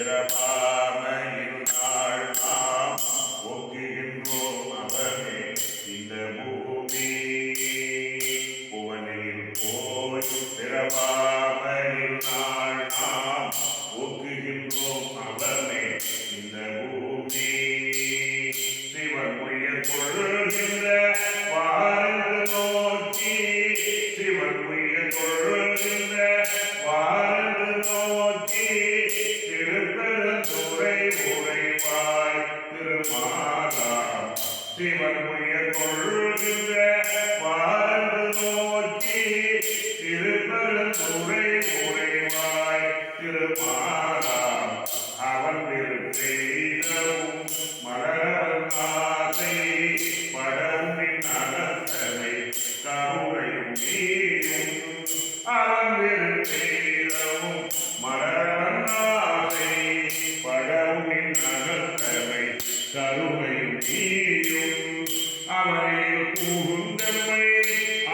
பிறவாமையில் நாள் நாம் ஒக்குகின்றோம் அவனே இந்த பூமி. புவனில் போய் பிறவாமையில் நாள் நாம் ஒக்குகின்றோம் அவனே இந்த பூமி. சிவன் உயிர் கொள்கின்ற வாழ்ந்து நோக்கி சிவன் உயிர் கொள்கின்ற உரைவாய் திருமாதா. சிவன் உயர் கொள்கின்ற வாழ்ந்து நோக்கி திருப்பெருந்துறை உரைவாய் திருமாதா. அவன் விருப்பெய்தவும் மலரவன் ஆசை படவும் அகத்தனை கருணையும் நீயும். அவன் விருப்பெய்தவும் மலரவன் அகத்தமை கருணையும் நீயும் அவரில் பூகுந்தமை.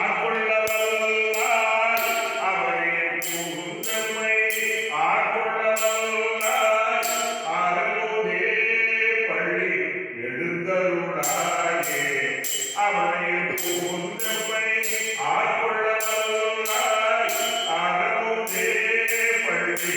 ஆட்கொள்ளவல்லார் அவரில் பூகுந்தமை. ஆட்கொள்ளவல்லார் அறமுதே பள்ளி எழுந்தருளாயே. அவரில் பூகுந்தமை. ஆட்கொள்ளவல்லார் அறமுதே பள்ளி